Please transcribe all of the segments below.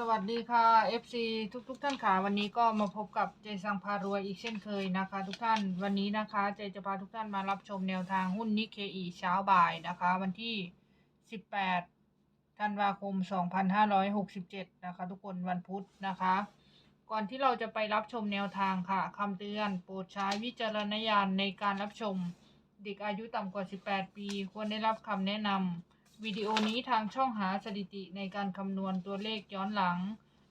สวัสดีค่ะ FC ทุกทุกๆท่านค่ะ วันนี้ก็มาพบกับเจสังพารวยอีกเช่นเคยนะคะ ทุกท่านวันนี้นะคะ เจจะพาทุกท่านมารับชมแนวทางหุ้นนิเคอีเช้าบ่ายนะคะ วันที่ 18 ธันวาคม 2567 นะคะ ทุกคนวันพุธนะคะ ก่อนที่เราจะไปรับชมแนวทางค่ะคำเตือนโปรดใช้วิจารณญาณในการรับชมเด็กอายุต่ำกว่า 18 ปี ควรได้รับคำแนะนำ วิดีโอนี้ทางช่องหาสถิติในการคำนวณตัวเลขย้อนหลัง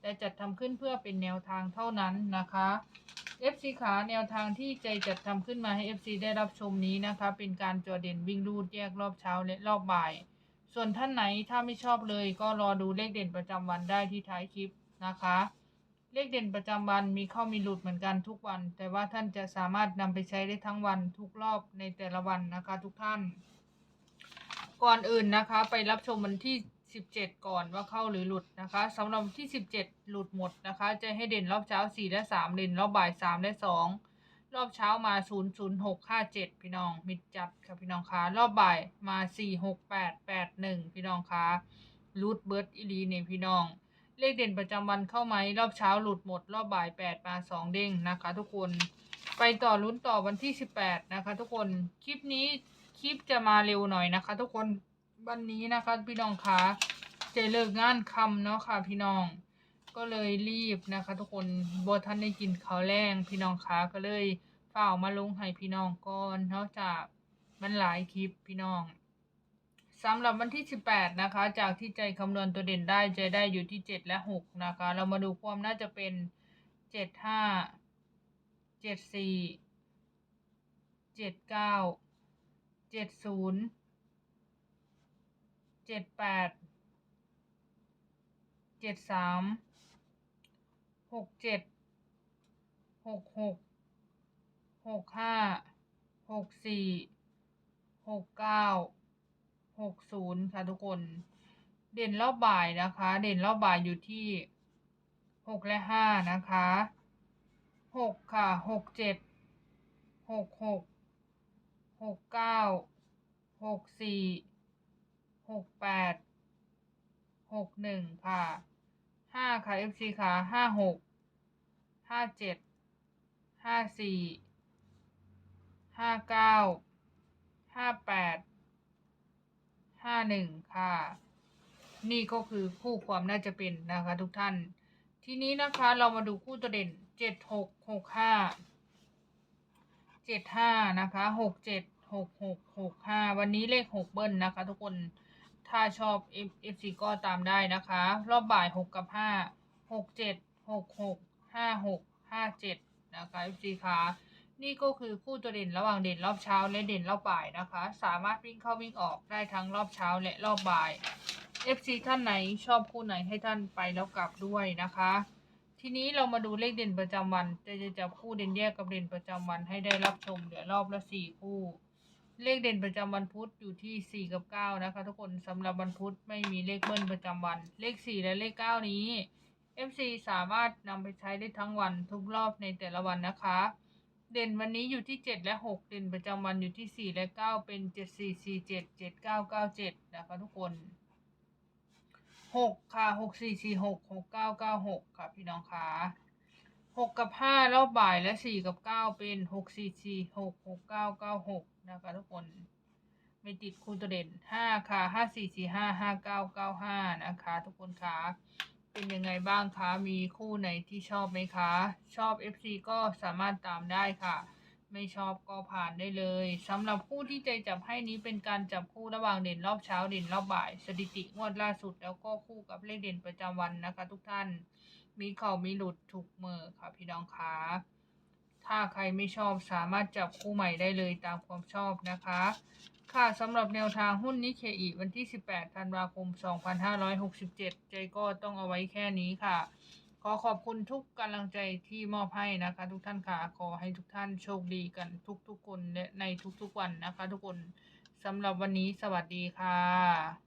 และจัดทำขึ้นเพื่อเป็นแนวทางเท่านั้นนะคะ FC ขาแนวทางที่ใจจัดทำขึ้นมาให้ FC ได้รับชมนี้นะคะ เป็นการจอเด่นวิ่งรูดแยกรอบเช้าและรอบบ่าย ส่วนท่านไหนถ้าไม่ชอบเลยก็รอดูเลขเด่นประจำวันได้ที่ท้ายคลิปนะคะ เลขเด่นประจำวันมีเข้ามีหลุดเหมือนกันทุกวัน แต่ว่าท่านจะสามารถนำไปใช้ได้ทั้งวันทุกรอบในแต่ละวันนะคะ ทุกท่าน ก่อนอื่นนะคะ ไปรับชมวันที่17ก่อนว่าเข้าหรือหลุดนะคะสำหรับวันที่17หลุดหมดนะคะ จะให้เด่นรอบเช้า4และ3เด่นรอบบ่าย3และ2รอบเช้ามา0 0 6 5 7พี่น้องมิดจัดค่ะพี่น้องคะรอบบ่ายมา4 6 8 8 1พี่น้องคะรูดเบิร์ดอีลีเนี่ยพี่น้อง เลขเด่นประจำวันเข้าไหมรอบเช้าหลุดหมด รอบบ่าย8มา2เด้งนะคะ ทุกคนไปต่อลุ้นต่อวันที่18นะคะ ทุกคนคลิปนี้ คลิปจะมาเร็วหน่อยนะคะ ทุกคนวันนี้นะคะ พี่น้องคะจะเลิกงานคำเนาะค่ะ พี่น้อง ก็เลยรีบนะคะ ทุกคนบทันได้กินข้าวแรงพี่น้องคะก็เลยเฝ่ามาลงให้พี่น้องก่อนนอกจากมันหลายคลิปพี่น้องสำหรับวันที่ 18 นะคะ จากที่ใจคำนวณตัวเด่นได้ใจได้อยู่ที่ 7 และ 6 นะคะ เรามาดูความน่าจะเป็น 7 5เจ็ดสี่ เจ็ดศูนย์เจ็ดแปดเจ็ดสามหกเจ็ดหกหกหกห้าหกสี่หกเก้าหกศูนย์ค่ะทุกคน เด่นรอบบ่ายนะคะ เด่นรอบบ่ายอยู่ที่หกและห้านะคะหกค่ะหกเจ็ดหกหก หกเก้าหกสี่หกแปดหกหนึ่งค่ะห้าค่ะ FC ค่ะห้าหกห้าเจ็ดห้าสี่ห้าเก้าห้าแปดห้าหนึ่งค่ะ นี่ก็คือคู่ความน่าจะเป็นนะคะทุกท่าน ทีนี้นะคะเรามาดูคู่ตัวเด่นเจ็ดหกหกห้า เจ็ดห้านะคะหกเจ็ดหกหกหกห้าวันนี้เลขหกเบิ้ลนะคะ ทุกคนถ้าชอบ F F C ก็ตามได้นะคะ รอบบ่ายหกกับห้าหกเจ็ดหกหกห้าหกห้าเจ็ดนะคะ F C ค่ะนี่ก็คือคู่ตัวเด่นระหว่างเด่นรอบเช้าและเด่นรอบบ่ายนะคะ สามารถวิ่งเข้าวิ่งออกได้ทั้งรอบเช้าและรอบบ่าย FC ท่านไหนชอบคู่ไหนให้ท่านไปแล้วกลับด้วยนะคะ ทีนี้เรามาดูเลขเด่นประจำวันจะจะจับคู่เด่นแยกกับเด่นประจำวันให้ได้รับชมเดี๋ยวรอบละสี่คู่ เลขเด่นประจำวันพุธอยู่ที่สี่กับเก้านะคะ ทุกคนสำหรับวันพุธไม่มีเลขเบิ้ลประจำวัน เลขสี่และเลขเก้านี้ FC สามารถนำไปใช้ได้ทั้งวันทุกรอบในแต่ละวันนะคะ เด่นวันนี้อยู่ที่เจ็ดและหกเด่นประจำวันอยู่ที่สี่และเก้าเป็นเจ็ดสี่สี่เจ็ดเจ็ดเก้าเก้าเจ็ดนะคะทุกคน หกค่ะหกสี่สี่หกหกเก้าเก้าหกค่ะพี่น้องค่ะหกกับห้ารอบบ่ายและสี่กับเก้าเป็นหกสี่สี่หกหกเก้าเก้าหกนะคะทุกคนไม่ติดคูณตัวเด่นห้าค่ะห้าสี่สี่ห้าห้าเก้าเก้าห้านะคะ ทุกคนค่ะเป็นยังไงบ้างคะ มีคู่ไหนที่ชอบไหมคะ ชอบ FC ก็สามารถตามได้ค่ะ ไม่ชอบก็ผ่านได้เลยสำหรับคู่ที่ใจจับให้นี้เป็นการจับคู่ระหว่างเด่นรอบเช้าเด่นรอบบ่าย สถิติงวดล่าสุดแล้วก็คู่กับเลขเด่นประจำวันนะคะ ทุกท่าน มีเข่ามีหลุดถูกมือค่ะพี่น้องคะถ้าใครไม่ชอบสามารถจับคู่ใหม่ได้เลยตามความชอบนะคะ ค่ะสำหรับแนวทางหุ้นนิเคอีวันที่ 18 ธันวาคม 2567 ใจก็ต้องเอาไว้แค่นี้ค่ะ ขอขอบคุณทุกกำลังใจที่มอบให้นะคะ ทุกท่านค่ะขอให้ทุกท่านโชคดีกันทุกๆคนและในทุกๆวันนะคะ ทุกคนสำหรับวันนี้สวัสดีค่ะ